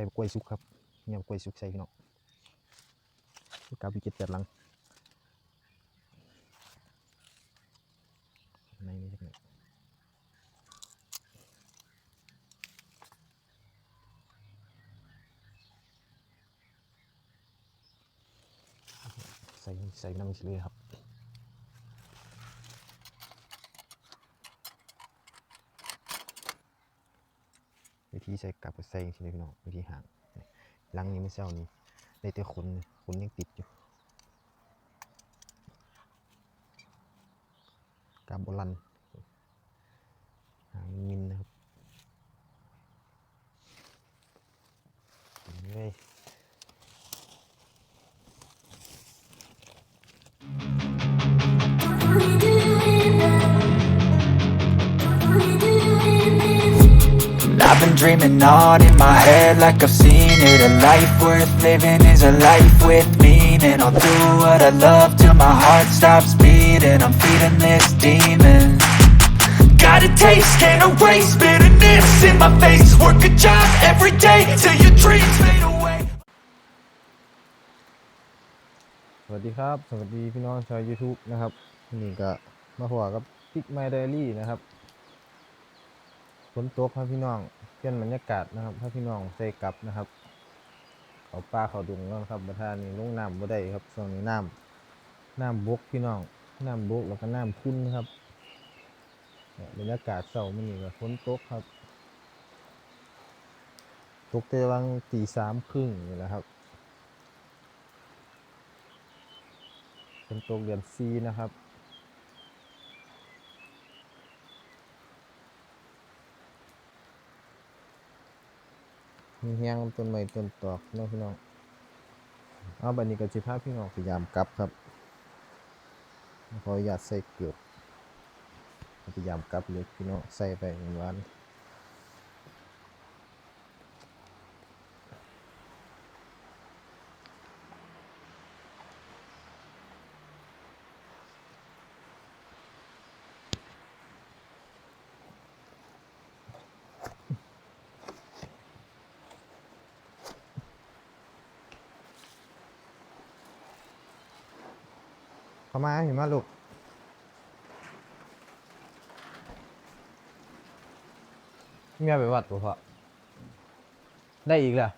ส่กล้วยสุกครับยำกล้วยสุกใส่พี่น้องกาบิเจ็ดแปดหลังในนี้จักหน่ยใส่ใส่น้ำมันเลยครับ ที่ใส่กลับก็ใส่อย่างนี้พี่น้องวิธีห่างหลังนี้ไม่เศร้านี่ได้แต่ขนขนยังติดอยู่กาบโบลันหางมินนะครับนี่เลย I've been dreaming on in my head like I've seen it A life worth living is a life with meaning I'll do what I love till my heart stops beating I'm feeding this demon Got a taste, can't erase bitterness in my face Work a job every day till your dreams fade away สวัสดีครับ สวัสดีพี่น้องชาว YouTube นะครับนี่ก็มาหัวกับพิกไมเดลี่นะครับฝนตกครับพี่น้อง เปลี่ยนบรรยากาศนะครับ ถ้าพี่น้องใส่กลับนะครับ เขาป่าเขาดุงแล้วนะครับประธานนี่ลงน้ำบ่ได้ครับช่วงนี้น้ำน้ำบกพี่น้องน้ำบกแล้วก็น้ำพุ่นนะครับเนี่ยบรรยากาศเศร้ามันนี่ก็ฝนตกครับตกแต่วังตีสามครึ่งนี่แหละครับฝนตกเดือนซีนะครับ มีเฮียงต้นไม้ต้นตอกน้องพี่น้องเอาบันนี้ก็จิพาพี่น้องพยายามกลับครับขออยาตใส่เกลือพยายามกลับเลยพี่น้องใส่ไปหนึ่งวัน เข้ามาเห็นมาลูกเมียไปวัดบ่พอได้อีกแล้ว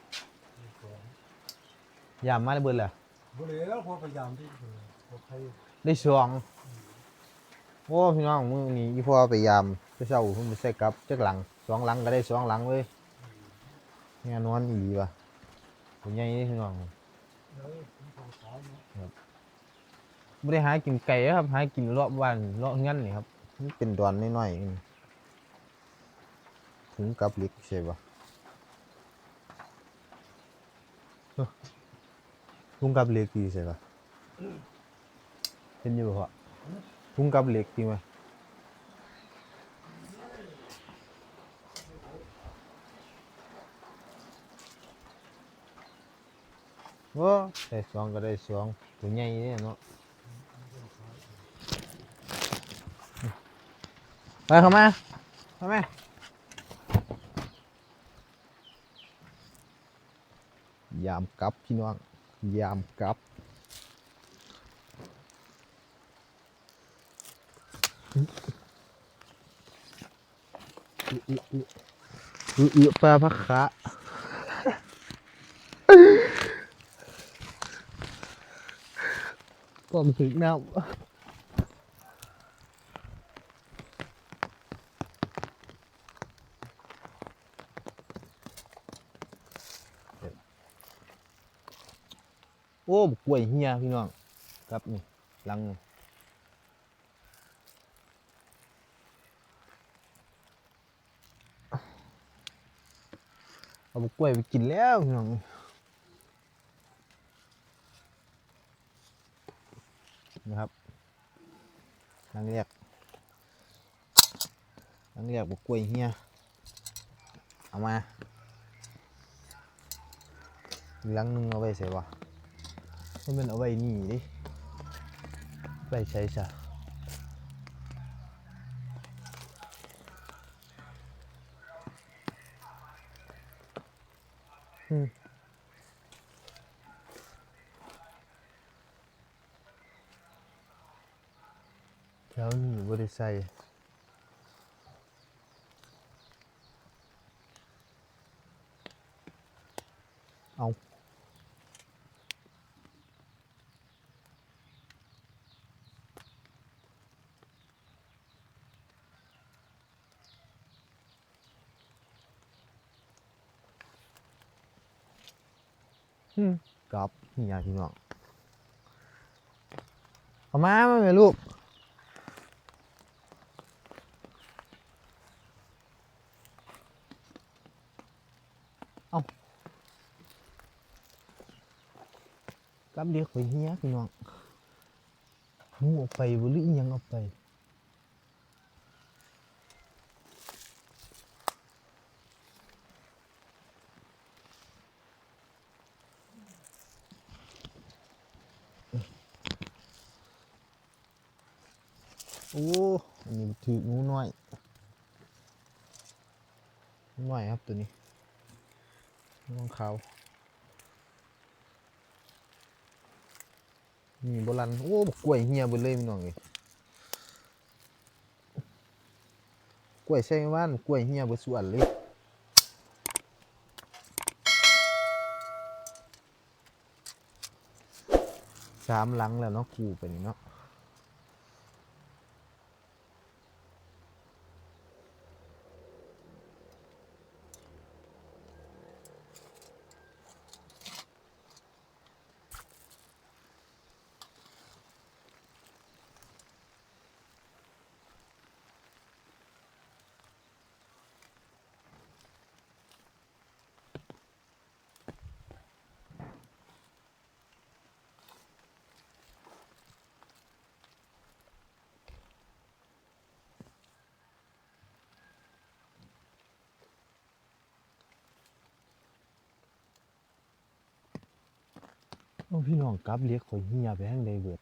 ยามมาได้เบิดแล้วบุรีแล้วพอพยายามที่พอใครได้สองโอ้พี่น้องมือนี้อีพ่อไปยามไปเช้าเพิ่นไปใส่กลับจักหลังสองหลังก็ได้สองหลังเลยแน่นอนอีหลีว่ะเป็นใหญ่นี่พี่น้องเลย ไม่ได้หากินไก่ครับ หากินเลาะบ้านเลาะเงี้ยนนี่ครับมันเป็นดอนน้อยๆนี่ถุงกับเหล็กใช่ปะเอ้อถุงกับเหล็กดีใช่ปะเห็นอยู่ปะถุงกับเหล็กดีไหมโอ้ได้สองก็ได้สองตัวใหญ่เนี่ยเนาะ ไปเข้ามาเข้ามายามกลับพี่น้องยามกลับอื้ออื้ออื้ออื้ออื้อปลาพักขาผมถึงน้ำ โอ้กกล้วยเฮียพี่น้องครับนี่ลังนี่เอาบักล้วยไปกินแล้วพี่น้องนะครับลังเรียกลังเรียกบกกล้วยเฮียเอามาลังนึงเอาไว้ใส่วะ มันเป็นเอาไว้นี่ดิไปใช้ซะอืมแถวนี้บ่ได้ใกลับนี่ยาพี่น้องเอามามาแม่ลูกเอากลับเรียกไปเฮียพี่น้องหนูเอาไปบ่หรือยังเอาไป โอ้ันนี้ถือหนูน้อยหนูน้อยครับตัวนี้น้องเขาวนี่โบราณโอ้บกล้วยเฮียบเลยพี่น้องเอ้ยกล้วยใช่ว่านกล้วยเฮียบส่วนเลยสามหลังแล้วเนาะกูไปนี่เนาะ โอ้พี่น้องกลับเรียกข่อยเฮียไปทางใดเบิด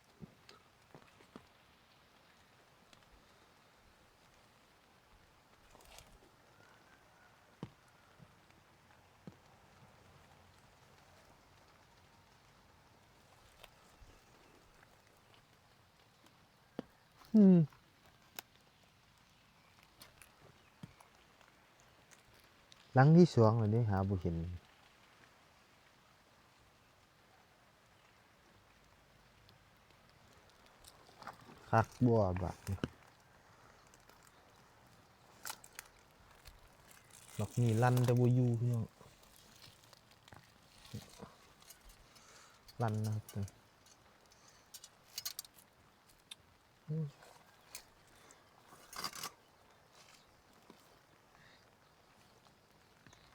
อืมหลังที่สองเลยนี่หาบ่เห็น คักบัวบักนี่บักนี่ลั่นแต่บัอยู่พี่น้องลั่นนะครับตัวนี้อืม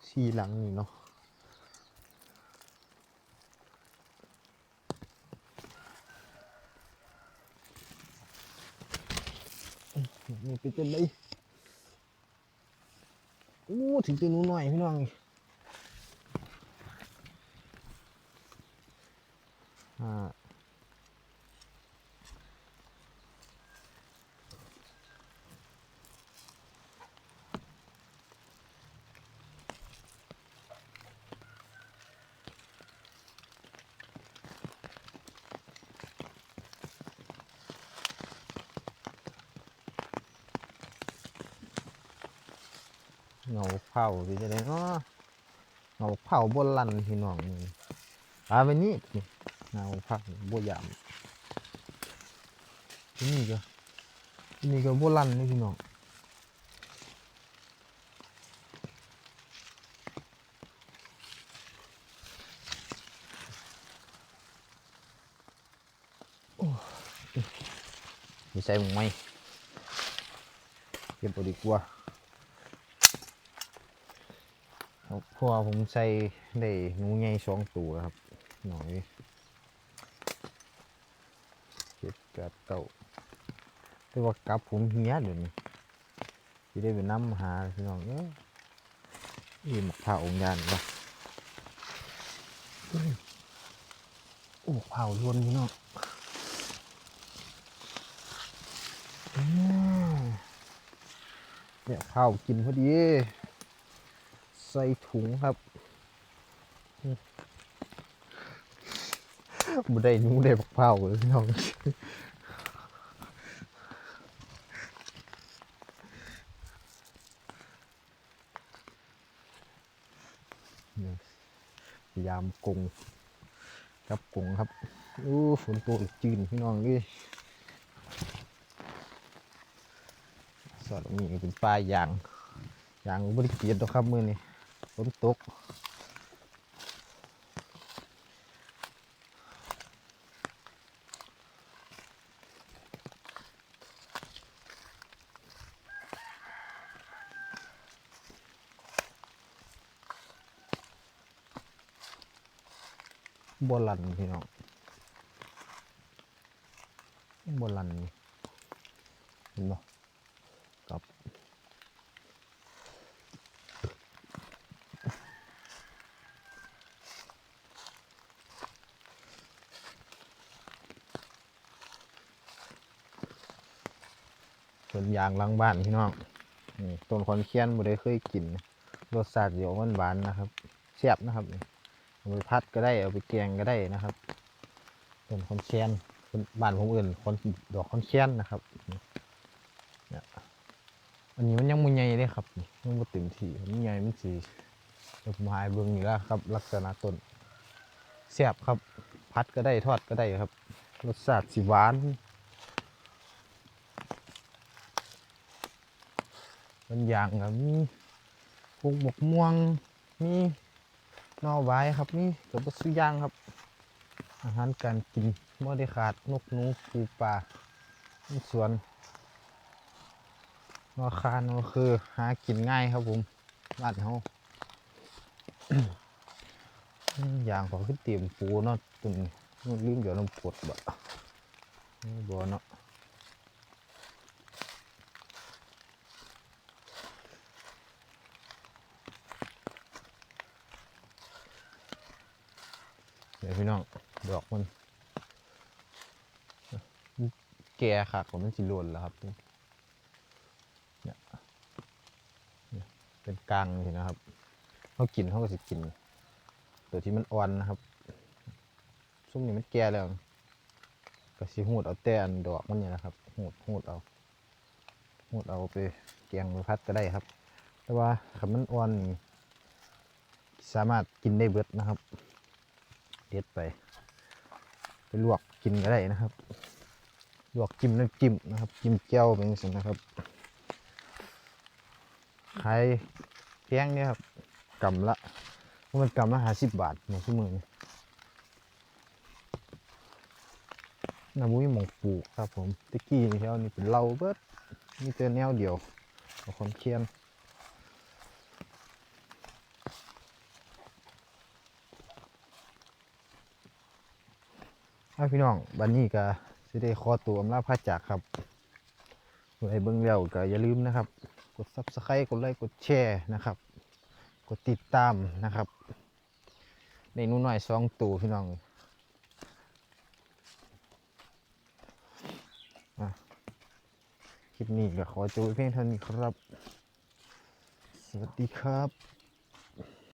สีหลังนี่เนาะนี่ เป็นจังไดโอ้ถึงตัวหนูหน่อยพี่น้องอ่า เงาเผาเป็นจังไดเนาะเงาเผาบนลันพี่น้องนี่อาไปนี่นี่เงาเผาบ่ยามที่นี่ก็ที่นี่ก็บ่ลันนี่พี่น้องโอ้ยมีใส่หมึงไหมเก็บบ่ดีกว่า ครับเพราะว่าผมใส่ได้หนูใหญ่สองตัวครับ หน่อยเจ็ดแปดเก้าแต่ว่ากลับผมเฮียเดี๋ยวนี้ที่ได้ไปน้ำหาพี่น้องเอ้ยนี่หมกผ้าองค์ยานวะอื้อโอ้เผาล้วนพี่น้องอืมเนี่ยข้าวกินพอดี ใส่ถุงครับบ่ได้นูได้บักเผาเลยพี่น้องพยายามกงกับกงครับอู้ฝนตกจืนพี่น้องเลยสอดมีเป็นปลายยางยางบริเกียดหรอกครับมือนี่ ฝนตกบลันพี่น้องบลันนี่เห็นบ่กั ยางหลังบ้านพี่น้องนี่ต้นคอนเคียนบ่ได้เคยกินรสชาติเดี๋ยวมันหวานๆนะครับแซ่บนะครับเอาไปพัดก็ได้เอาไปแกงก็ได้นะครับต้นคอนเคียนบ้านผมอื่นคนดอกคอนเคียนนะครับอันนี้มันยังมุใหญ่เลยครับยังบ่เต็มที่มันใหญ่มันสีเดี๋ยวผมหายเบิ่งนี่แล้วครับ ลักษณะต้นแซ่บครับ พัดก็ได้ทอดก็ได้ครับ รสชาติสีหวาน มันอย่างกับมีพวกบกม่วงมีนอไว้ครับมีกับปสุย่างครับ อาหารการกินไม่ได้ขาดนกนูปูปลาสวนนอคานก็คือหากินง่ายครับผมบ้านเขาอย่างก็คือเตรียมปูเนาะตุนมันลืมเดี๋ยวน้ำปวดบ่นี่บ่เนาะ เดี๋ยว พี่น้อง ดอกมันแก่ค่ะผมมันสิหล่นแล้วครับเนี่ยเป็นกลางสินะครับเขากินเขาก็สิกิน ตัวที่มันอ่อนนะครับ ซุ้มนี่มันแก่แล้วก็สิหูดเอาแต่อันดอกมันเนี่ยนะครับหูดหูดเอาหูดเอาไปแกงไปพัดก็ได้ครับ แต่ว่าขันมันอ่อนสามารถกินได้เบิดนะครับ ด็ดไป ไปลวกกินก็ได้นะครับ ลวกจิ้มน้ำจิ้มนะครับ จิ้มแก้วเป็นสินะครับขายแพงเนี่ยครับกำละมันกำละห้าสิบบาทหนึ่งชั่วโมงน้ำมุ้ยหมองปลูกครับผมตะกี้นี่แถวนี้เป็นเหล้าเบิดมีแต่แนวเดียวเอาความเคียน เอาพี่น้องบันนี้ก็สิได้ขอตัวอำลาพระจากครับผู้ใดเบิ่งแล้วก็อย่าลืมนะครับ กด subscribe กดไลค์กดแชร์นะครับ กดติดตามนะครับในนู้นหน่อยสองตัวพี่น้องคลิปนี้ก็ขอจบเพียงเท่านี้ครับ สวัสดีครับ